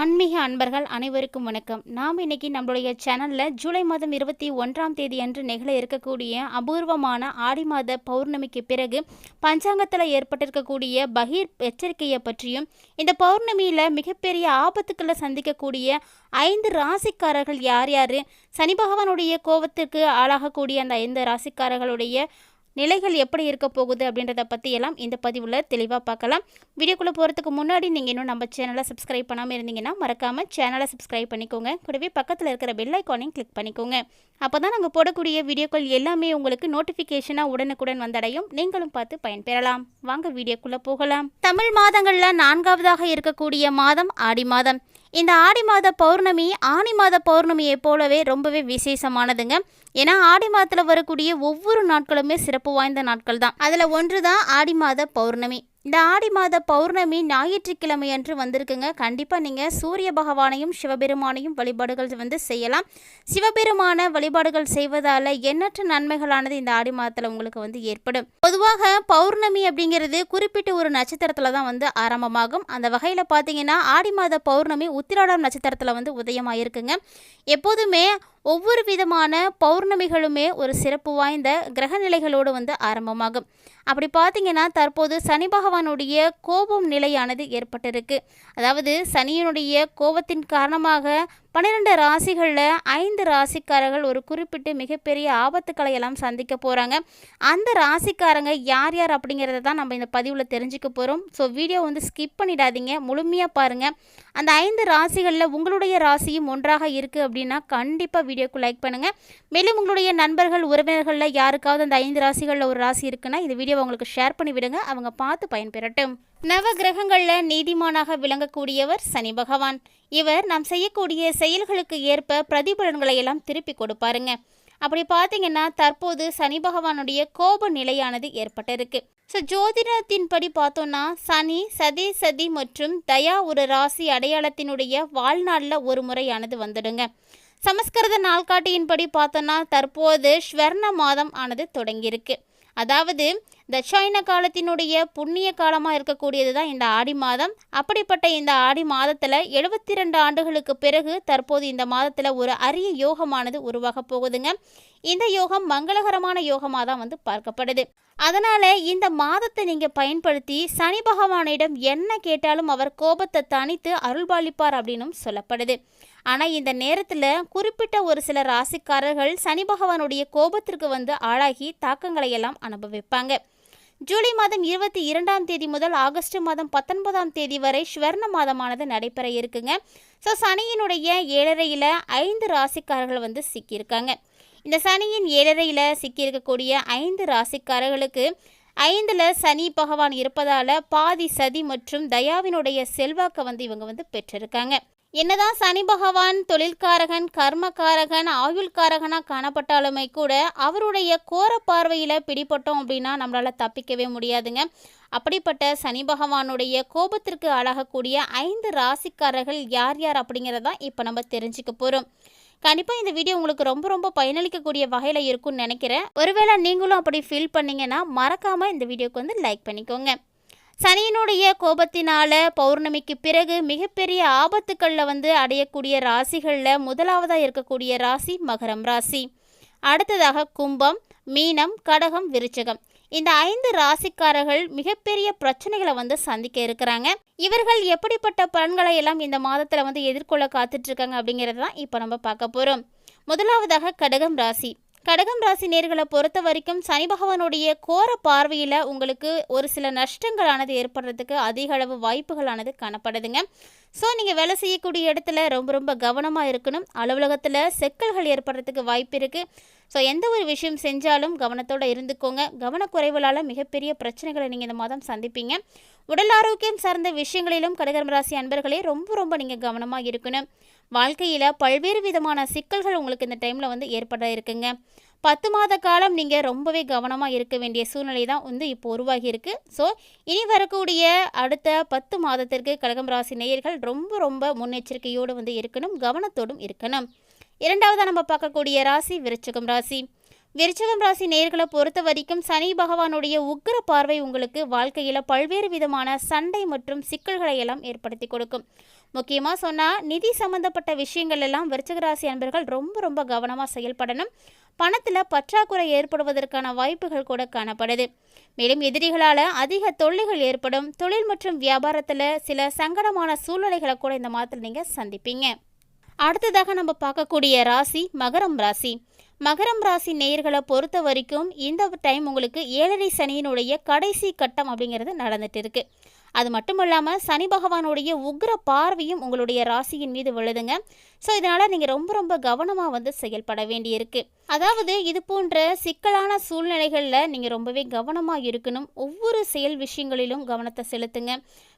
ஆன்மீக அன்பர்கள் அனைவருக்கும் வணக்கம். நாம் இன்னைக்கு நம்மளுடைய சேனலில் ஜூலை மாதம் இருபத்தி ஒன்றாம் தேதி அன்று நிகழ இருக்கக்கூடிய அபூர்வமான ஆடி மாத பௌர்ணமிக்கு பிறகு பஞ்சாங்கத்தில் ஏற்பட்டிருக்கக்கூடிய பகீர் எச்சரிக்கையை பற்றியும் இந்த பௌர்ணமியில் மிகப்பெரிய ஆபத்துக்களை சந்திக்கக்கூடிய ஐந்து ராசிக்காரர்கள் யார் யார்? சனி பகவானுடைய கோபத்துக்கு ஆளாகக்கூடிய அந்த ஐந்து ராசிக்காரர்களுடைய நிலைகள் எப்படி இருக்க போகுது அப்படின்றத பற்றி எல்லாம் இந்த பதிவில் தெளிவாக பார்க்கலாம். வீடியோக்குள்ளே போகிறதுக்கு முன்னாடி நீங்கள் இன்னும் நம்ம சேனலை சப்ஸ்கிரைப் பண்ணாமல் இருந்தீங்கன்னா மறக்காமல் சேனலை சப்ஸ்கிரைப் பண்ணிக்கோங்க. கூடவே பக்கத்தில் இருக்கிற பெல் ஐக்கானையும் கிளிக் பண்ணிக்கோங்க. அப்போ தான் நாங்கள் போடக்கூடிய வீடியோக்கள் எல்லாமே உங்களுக்கு நோட்டிஃபிகேஷனாக உடனுக்குடன் வந்தடையும். நீங்களும் பார்த்து பயன்பெறலாம். வாங்க வீடியோக்குள்ளே போகலாம். தமிழ் மாதங்களில் நான்காவதாக இருக்கக்கூடிய மாதம் ஆடி மாதம். இந்த ஆடி மாத பௌர்ணமி ஆனி மாத பௌர்ணமியை போலவே ரொம்பவே விசேஷமானதுங்க. ஏன்னா ஆடி மாதத்தில் வரக்கூடிய ஒவ்வொரு நாட்களுமே சிறப்பு வாய்ந்த நாட்கள் தான் அதில் ஒன்று தான் ஆடி மாத பௌர்ணமி. இந்த ஆடி மாத பௌர்ணமி ஞாயிற்றுக்கிழமை அன்று வந்திருக்குங்க. கண்டிப்பாக நீங்கள் சூரிய பகவானையும் சிவபெருமானையும் வழிபாடுகள் வந்து செய்யலாம். சிவபெருமான வழிபாடுகள் செய்வதால் எண்ணற்ற நன்மைகளானது இந்த ஆடி மாதத்தில் உங்களுக்கு வந்து ஏற்படும். பொதுவாக பௌர்ணமி அப்படிங்கிறது குறிப்பிட்ட ஒரு நட்சத்திரத்தில் தான் வந்து ஆரம்பமாகும். அந்த வகையில் பார்த்தீங்கன்னா ஆடி மாத பௌர்ணமி உத்திராடம் நட்சத்திரத்தில் வந்து உதயமாயிருக்குங்க. எப்போதுமே ஒவ்வொரு விதமான பௌர்ணமிகளுமே ஒரு சிறப்பு வாய்ந்த கிரகநிலைகளோடு வந்து ஆரம்பமாகும். அப்படி பார்த்தீங்கன்னா தற்போது சனி பகவானுடைய கோபம் நிலையானது ஏற்பட்டிருக்கு. அதாவது சனியினுடைய கோபத்தின் காரணமாக பன்னிரெண்டு ராசிகளில் ஐந்து ராசிக்காரர்கள் ஒரு குறிப்பிட்டு மிகப்பெரிய ஆபத்துக்களை எல்லாம் சந்திக்க போகிறாங்க அந்த ராசிக்காரங்க யார் யார் அப்படிங்கிறத தான் நம்ம இந்த பதிவில் தெரிஞ்சுக்க போகிறோம் ஸோ வீடியோ வந்து ஸ்கிப் பண்ணிடாதீங்க. முழுமையாக பாருங்கள் அந்த ஐந்து ராசிகளில் உங்களுடைய ராசியும் ஒன்றாக இருக்குது அப்படின்னா கண்டிப்பாக வீடியோக்கு லைக் பண்ணுங்கள் மேலும் உங்களுடைய நண்பர்கள் உறவினர்களில் யாருக்காவது அந்த ஐந்து ராசிகளில் ஒரு ராசி இருக்குன்னா இந்த வீடியோவை உங்களுக்கு ஷேர் பண்ணி விடுங்க அவங்க பார்த்து பயன்பெறட்டும். நவ கிரகங்களில் நீதிமானாக விளங்கக்கூடியவர் சனி பகவான். இவர் நாம் செய்யக்கூடிய செயல்களுக்கு ஏற்ப பிரதிபலன்களை எல்லாம் திருப்பி கொடுப்பாருங்க. அப்படி பார்த்தீங்கன்னா தற்போது சனி பகவானுடைய கோப நிலையானது ஏற்பட்டிருக்கு. ஸோ ஜோதிடத்தின்படி பார்த்தோன்னா சனி சதி சதி மற்றும் தயா ஒரு ராசி அடையாளத்தினுடைய வாழ்நாளில் ஒரு முறையானது வந்துடுங்க. சமஸ்கிருத நாள்காட்டியின்படி பார்த்தோன்னா தற்போது ஸ்வர்ண மாதம் ஆனது தொடங்கியிருக்கு. அதாவது தட்சாயன காலத்தினுடைய புண்ணிய காலமாக இருக்கக்கூடியது தான் இந்த ஆடி மாதம். அப்படிப்பட்ட இந்த ஆடி மாதத்தில் எழுபத்தி ரெண்டு ஆண்டுகளுக்கு பிறகு தற்போது இந்த மாதத்தில் ஒரு அரிய யோகமானது உருவாக போகுதுங்க. இந்த யோகம் மங்களகரமான யோகமாக தான் வந்து பார்க்கப்படுது. அதனால் இந்த மாதத்தை நீங்கள் பயன்படுத்தி சனி பகவானிடம் என்ன கேட்டாலும் அவர் கோபத்தை தணித்து அருள்பாலிப்பார் அப்படின்னும் சொல்லப்படுது. ஆனால் இந்த நேரத்தில் குறிப்பிட்ட ஒரு சில ராசிக்காரர்கள் சனி பகவானுடைய கோபத்திற்கு வந்து ஆளாகி தாக்கங்களை எல்லாம் அனுபவிப்பாங்க. ஜூலை மாதம் இருபத்தி இரண்டாம் தேதி முதல் ஆகஸ்ட் மாதம் பத்தொன்பதாம் தேதி வரை ஸ்வர்ண மாதமானது நடைபெற இருக்குங்க. ஸோ சனியினுடைய ஏழரையில் ஐந்து ராசிக்காரர்கள் வந்து சிக்கியிருக்காங்க. இந்த சனியின் ஏழரையில் சிக்கியிருக்கக்கூடிய ஐந்து ராசிக்காரர்களுக்கு ஐந்தில் சனி பகவான் இருப்பதால் பாதி சதி மற்றும் தயாவினுடைய செல்வாக்கை வந்து இவங்க வந்து பெற்றிருக்காங்க. என்னதான் சனி பகவான் தொழில்காரகன் கர்மக்காரகன் ஆயுள்காரகனாக காணப்பட்டாலுமே கூட அவருடைய கோர பார்வையில் பிடிபட்டோம் அப்படின்னா நம்மளால் தப்பிக்கவே முடியாதுங்க. அப்படிப்பட்ட சனி பகவானுடைய கோபத்திற்கு ஆளாகக்கூடிய ஐந்து ராசிக்காரர்கள் யார் யார் அப்படிங்கிறதான் இப்போ நம்ம தெரிஞ்சுக்க போகிறோம் கண்டிப்பாக இந்த வீடியோ உங்களுக்கு ரொம்ப ரொம்ப பயனளிக்கக்கூடிய வகையில் இருக்கும்னு நினைக்கிறேன். ஒருவேளை நீங்களும் அப்படி ஃபீல் பண்ணிங்கன்னா மறக்காமல் இந்த வீடியோக்கு வந்து லைக் பண்ணிக்கோங்க. சனியினுடைய கோபத்தினால பௌர்ணமிக்கு பிறகு மிகப்பெரிய ஆபத்துக்களில் வந்து அடையக்கூடிய ராசிகளில் முதலாவதாக இருக்கக்கூடிய ராசி மகரம் ராசி. அடுத்ததாக கும்பம் மீனம் கடகம் விருச்சகம். இந்த ஐந்து ராசிக்காரர்கள் மிகப்பெரிய பிரச்சனைகளை வந்து சந்திக்க இருக்கிறாங்க. இவர்கள் எப்படிப்பட்ட பலன்களை எல்லாம் இந்த மாதத்தில் வந்து எதிர்கொள்ள காத்துட்ருக்காங்க அப்படிங்கிறது தான் இப்போ நம்ம பார்க்க போகிறோம் முதலாவதாக கடகம் ராசி. கடகம் ராசி நேர்களை பொறுத்த வரைக்கும் சனி பகவானுடைய கோர பார்வையில் உங்களுக்கு ஒரு சில நஷ்டங்களானது ஏற்படுறதுக்கு அதிக அளவு வாய்ப்புகளானது காணப்படுதுங்க. ஸோ நீங்கள் வேலை செய்யக்கூடிய இடத்துல ரொம்ப ரொம்ப கவனமாக இருக்கணும். அலுவலகத்தில் செக்கல்கள் ஏற்படுறதுக்கு வாய்ப்பு இருக்குது ஸோ எந்த ஒரு விஷயம் செஞ்சாலும் கவனத்தோடு இருந்துக்கோங்க. கவனக்குறைவுகளால் மிகப்பெரிய பிரச்சனைகளை நீங்கள் இந்த மாதம் சந்திப்பீங்க. உடல் ஆரோக்கியம் சார்ந்த விஷயங்களிலும் கடகம் ராசி அன்பர்களே ரொம்ப ரொம்ப நீங்கள் கவனமாக இருக்கணும். வாழ்க்கையில் பல்வேறு விதமான சிக்கல்கள் உங்களுக்கு இந்த டைமில் வந்து ஏற்பட இருக்குங்க. பத்து மாத காலம் நீங்கள் ரொம்பவே கவனமாக இருக்க வேண்டிய சூழ்நிலை தான் வந்து இப்போ உருவாகியிருக்கு ஸோ இனி வரக்கூடிய அடுத்த பத்து மாதத்திற்கு கடகம் ராசி நேயர்கள் ரொம்ப ரொம்ப முன்னெச்சரிக்கையோடு வந்து இருக்கணும் கவனத்தோடும் இருக்கணும். இரண்டாவதாக நம்ம பார்க்கக்கூடிய ராசி விருச்சகம் ராசி. விருச்சகம் ராசி நேர்களை பொறுத்த வரைக்கும் சனி பகவானுடைய உக்கிர பார்வை உங்களுக்கு வாழ்க்கையில் பல்வேறு விதமான சண்டை மற்றும் சிக்கல்களை எல்லாம் ஏற்படுத்தி கொடுக்கும். முக்கியமாக சொன்னால் நிதி சம்மந்தப்பட்ட விஷயங்கள் எல்லாம் விருச்சக ராசி அன்பர்கள் ரொம்ப ரொம்ப கவனமாக செயல்படணும். பணத்தில் பற்றாக்குறை ஏற்படுவதற்கான வாய்ப்புகள் கூட காணப்படுது. மேலும் எதிரிகளால் அதிக தொல்லைகள் ஏற்படும். தொழில் மற்றும் வியாபாரத்தில் சில சங்கடமான சூழ்நிலைகளை கூட இந்த மாதத்தில் நீங்கள் சந்திப்பீங்க. அடுத்ததாக நம்ம பார்க்கக்கூடிய ராசி மகரம் ராசி. மகரம் ராசி நேயர்களை பொறுத்த வரைக்கும் இந்த டைம் உங்களுக்கு ஏழரை சனியினுடைய கடைசி கட்டம் அப்படிங்கிறது நடந்துட்டு இருக்கு. அது மட்டும் இல்லாமல் சனி பகவானுடைய உக்ர பார்வையும் உங்களுடைய ராசியின் மீது விழுதுங்க. ஸோ இதனால் நீங்கள் ரொம்ப ரொம்ப கவனமாக வந்து செயல்பட வேண்டியிருக்கு. அதாவது இது போன்ற சிக்கலான சூழ்நிலைகளில் நீங்கள் ரொம்பவே கவனமாக இருக்கணும். ஒவ்வொரு செயல் விஷயங்களிலும் கவனத்தை செலுத்துங்க.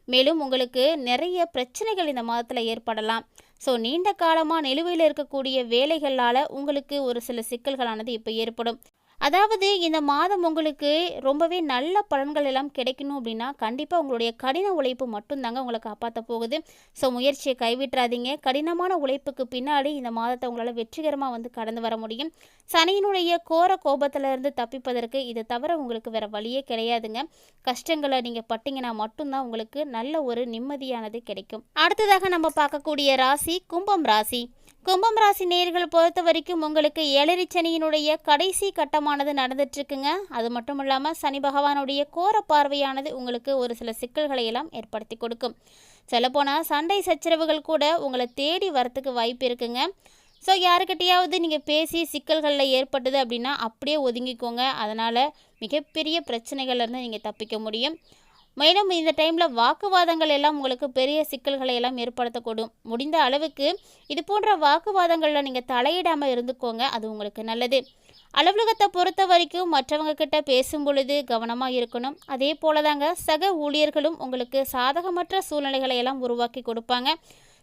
மேலும் உங்களுக்கு நிறைய பிரச்சனைகள் இந்த மாதத்தில் ஏற்படலாம். ஸோ நீண்ட காலமாக நிலுவையில் இருக்கக்கூடிய வேலைகளால் உங்களுக்கு ஒரு சில சிக்கல்களானது இப்போ ஏற்படும். அதாவது இந்த மாதம் உங்களுக்கு ரொம்பவே நல்ல பலன்கள் எல்லாம் கிடைக்கணும் அப்படின்னா கண்டிப்பாக உங்களுடைய கடின உழைப்பு மட்டும்தாங்க உங்களை காப்பாற்ற போகுது. ஸோ முயற்சியை கைவிட்டுறாதீங்க. கடினமான உழைப்புக்கு பின்னாடி இந்த மாதத்தை உங்களால் வெற்றிகரமாக வந்து கடந்து வர முடியும். சனியினுடைய கோர கோபத்திலிருந்து தப்பிப்பதற்கு இதை தவிர உங்களுக்கு வேறு வழியே கிடையாதுங்க. கஷ்டங்களை நீங்கள் பட்டிங்கன்னா மட்டும்தான் உங்களுக்கு நல்ல ஒரு நிம்மதியானது கிடைக்கும். அடுத்ததாக நம்ம பார்க்கக்கூடிய ராசி கும்பம் ராசி. கும்பம் ராசி நேர்கள் பொறுத்த வரைக்கும் உங்களுக்கு எழறிச்சனியினுடைய கடைசி கட்டம் நடந்துட்டு நடந்துட்டுருக்குங்க. அது மட்டும் இல்லாமல் சனி பகவானுடைய கோர பார்வையானது உங்களுக்கு ஒரு சில சிக்கல்களை எல்லாம் ஏற்படுத்தி கொடுக்கும். சொல்லப்போனால் சண்டை சச்சரவுகள் கூட உங்களை தேடி வரத்துக்கு வாய்ப்பு இருக்குங்க. ஸோ யாருக்கிட்டையாவது நீங்கள் பேசி சிக்கல்களில் ஏற்பட்டது அப்படின்னா அப்படியே ஒதுங்கிக்கோங்க. அதனால் மிகப்பெரிய பிரச்சனைகள்லேருந்து நீங்கள் தப்பிக்க முடியும். மேலும் இந்த டைமில் வாக்குவாதங்கள் எல்லாம் உங்களுக்கு பெரிய சிக்கல்களை எல்லாம் ஏற்படுத்தக்கூடும். முடிந்த அளவுக்கு இது போன்ற வாக்குவாதங்களில் நீங்கள் தலையிடாமல் இருந்துக்கோங்க. அது உங்களுக்கு நல்லது. அலுவலகத்தை பொறுத்த வரைக்கும் மற்றவங்க கிட்ட பேசும் பொழுது கவனமாக இருக்கணும். அதே போல தாங்க சக ஊழியர்களும் உங்களுக்கு சாதகமற்ற சூழ்நிலைகளை எல்லாம் உருவாக்கி கொடுப்பாங்க.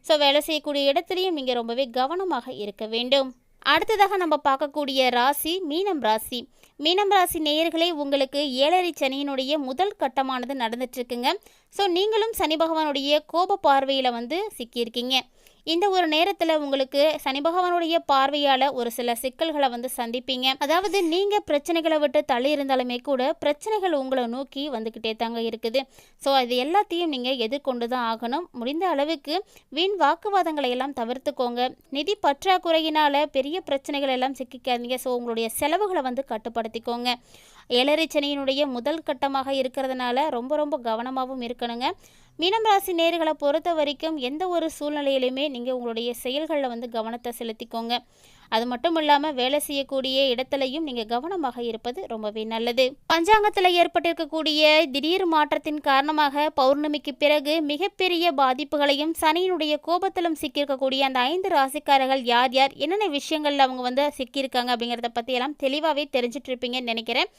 ஸோ வேலை செய்யக்கூடிய இடத்துலையும் இங்கே ரொம்பவே கவனமாக இருக்க வேண்டும். அடுத்ததாக நம்ம பார்க்கக்கூடிய ராசி மீனம் ராசி. மீனம் ராசி நேயர்களே உங்களுக்கு ஏழரை சனியினுடைய முதல் கட்டமானது நடந்துட்டுருக்குங்க ஸோ நீங்களும் சனி பகவானுடைய கோப பார்வையில் வந்து சிக்கியிருக்கீங்க. இந்த ஒரு நேரத்தில் உங்களுக்கு சனி பகவானுடைய பார்வையால் ஒரு சில சிக்கல்களை வந்து சந்திப்பீங்க. அதாவது நீங்கள் பிரச்சனைகளை விட்டு தள்ளி இருந்தாலுமே கூட பிரச்சனைகள் உங்களை நோக்கி வந்துக்கிட்டே தாங்க இருக்குது. ஸோ அது எல்லாத்தையும் நீங்கள் எதிர்கொண்டு தான் ஆகணும். முடிந்த அளவுக்கு வீண் வாக்குவாதங்களை எல்லாம் தவிர்த்துக்கோங்க. நிதி பற்றாக்குறையினால் பெரிய பிரச்சனைகள் எல்லாம் சிக்கிக்காதீங்க. ஸோ உங்களுடைய செலவுகளை வந்து கட்டுப்படுத்திக்கோங்க. ஏழரை முதல் கட்டமாக இருக்கிறதுனால ரொம்ப ரொம்ப கவனமாகவும் இருக்கணுங்க. மீனம் ராசி நேர்களை பொறுத்த வரைக்கும் எந்த ஒரு சூழ்நிலையிலுமே நீங்கள் உங்களுடைய செயல்களில் வந்து கவனத்தை செலுத்திக்கோங்க. அது மட்டும் இல்லாமல் வேலை செய்யக்கூடிய இடத்துலையும் நீங்கள் கவனமாக இருப்பது ரொம்பவே நல்லது. பஞ்சாங்கத்தில் ஏற்பட்டிருக்கக்கூடிய திடீர் மாற்றத்தின் காரணமாக பௌர்ணமிக்கு பிறகு மிகப்பெரிய பாதிப்புகளையும் சனியினுடைய கோபத்திலும் சிக்கியிருக்கக்கூடிய அந்த ஐந்து ராசிக்காரர்கள் யார் யார் என்னென்ன விஷயங்களில் அவங்க வந்து சிக்கியிருக்காங்க அப்படிங்கிறத பற்றி எல்லாம் தெளிவாகவே தெரிஞ்சிட்டு இருப்பீங்கன்னு நினைக்கிறேன்.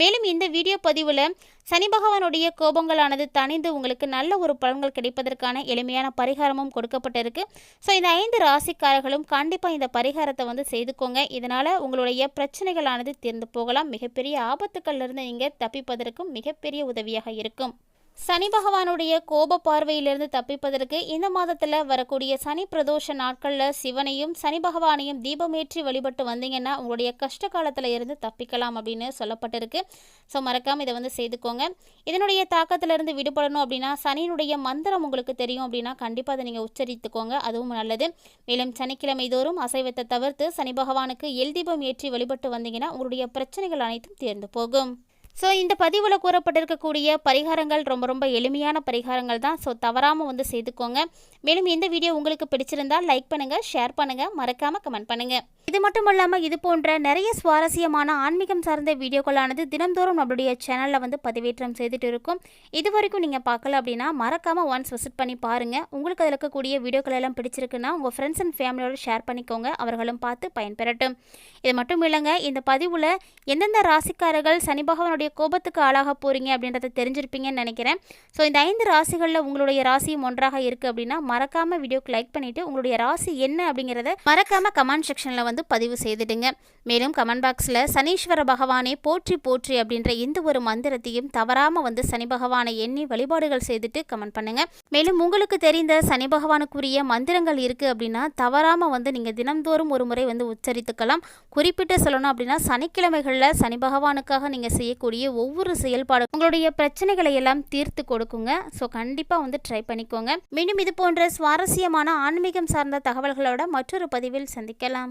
மேலும் இந்த வீடியோ பதிவில் சனி பகவானுடைய கோபங்களானது தணிந்து உங்களுக்கு நல்ல ஒரு பலன்கள் கிடைப்பதற்கான எளிமையான பரிகாரமும் கொடுக்கப்பட்டிருக்கு. ஸோ இந்த ஐந்து ராசிக்காரர்களும் கண்டிப்பாக இந்த பரிகாரத்தை வந்து செய்துக்கோங்க. இதனால் உங்களுடைய பிரச்சனைகளானது தீர்ந்து போகலாம். மிகப்பெரிய ஆபத்துக்கள்லேருந்து நீங்கள் தப்பிப்பதற்கும் மிகப்பெரிய உதவியாக இருக்கும். சனி பகவானுடைய கோப பார்வையிலிருந்து தப்பிப்பதற்கு இந்த மாதத்தில் வரக்கூடிய சனி பிரதோஷ நாட்களில் சிவனையும் சனி பகவானையும் தீபமேற்றி வழிபட்டு வந்தீங்கன்னா உங்களுடைய கஷ்ட காலத்தில் இருந்து தப்பிக்கலாம் அப்படின்னு சொல்லப்பட்டிருக்கு. ஸோ மறக்காமல் இதை வந்து செய்துக்கோங்க. இதனுடைய தாக்கத்திலிருந்து விடுபடணும் அப்படின்னா சனியினுடைய மந்திரம் உங்களுக்கு தெரியும் அப்படின்னா கண்டிப்பாக அதை நீங்கள் உச்சரித்துக்கோங்க. அதுவும் நல்லது. மேலும் சனிக்கிழமை தோறும் அசைவத்தை தவிர்த்து சனி பகவானுக்கு எல் தீபம் ஏற்றி வழிபட்டு வந்தீங்கன்னா உங்களுடைய பிரச்சனைகள் அனைத்தும் தீர்ந்து போகும். ஸோ இந்த பதிவில் கூறப்பட்டிருக்கக்கூடிய பரிகாரங்கள் ரொம்ப ரொம்ப எளிமையான பரிகாரங்கள் தான். ஸோ தவறாமல் வந்து செய்துக்கோங்க. மேலும் இந்த வீடியோ உங்களுக்கு பிடிச்சிருந்தால் லைக் பண்ணுங்கள் ஷேர் பண்ணுங்கள் மறக்காமல் கமெண்ட் பண்ணுங்கள் இது மட்டும் இல்லாமல் இது போன்ற நிறைய சுவாரஸ்யமான ஆன்மீகம் சார்ந்த வீடியோக்களானது தினந்தோறும் நம்மளுடைய சேனலில் வந்து பதிவேற்றம் செய்துட்டு இருக்கும். இது வரைக்கும் நீங்கள் பார்க்கல அப்படின்னா மறக்காமல் ஒன்ஸ் விசிட் பண்ணி பாருங்கள் உங்களுக்கு அதில் இருக்கக்கூடிய வீடியோக்கள் எல்லாம் பிடிச்சிருக்குன்னா உங்கள் ஃப்ரெண்ட்ஸ் அண்ட் ஃபேமிலியோட ஷேர் பண்ணிக்கோங்க. அவர்களும் பார்த்து பயன்பெறட்டும். இது மட்டும் இல்லைங்க இந்த பதிவில் எந்தெந்த ராசிக்காரர்கள் சனி பகவானுடைய கோபத்துக்கு ஆளாக போகிறீங்க அப்படின்றத தெரிஞ்சிருப்பீங்கன்னு நினைக்கிறேன். ஸோ இந்த ஐந்து ராசிகளில் உங்களுடைய ராசியும் ஒன்றாக இருக்குது அப்படின்னா மறக்காமல் வீடியோக்கு லைக் பண்ணிவிட்டு உங்களுடைய ராசி என்ன அப்படிங்கிறத மறக்காமல் கமெண்ட் செக்ஷனில் வந்து வந்து பதிவு செய்துடுங்க. மேலும் கமெண்ட் பாக்ஸில் சனீஸ்வர பகவானே போற்றி போற்றி அப்படின்ற எந்த ஒரு மந்திரத்தையும் தவறாமல் வந்து சனி பகவானை எண்ணி வழிபாடுகள் செய்துட்டு கமெண்ட் பண்ணுங்கள் மேலும் உங்களுக்கு தெரிந்த சனி பகவானுக்குரிய மந்திரங்கள் இருக்குது அப்படின்னா தவறாமல் வந்து நீங்கள் தினம்தோறும் ஒரு முறை வந்து உச்சரித்துக்கலாம். குறிப்பிட்டு சொல்லணும் அப்படின்னா சனிக்கிழமைகளில் சனி பகவானுக்காக நீங்கள் செய்யக்கூடிய ஒவ்வொரு செயல்பாடு உங்களுடைய பிரச்சனைகளை எல்லாம் தீர்த்து கொடுக்குங்க. ஸோ கண்டிப்பாக வந்து ட்ரை பண்ணிக்கோங்க. மீண்டும் இது போன்ற சுவாரஸ்யமான ஆன்மீகம் சார்ந்த தகவல்களோட மற்றொரு பதிவில் சந்திக்கலாம்.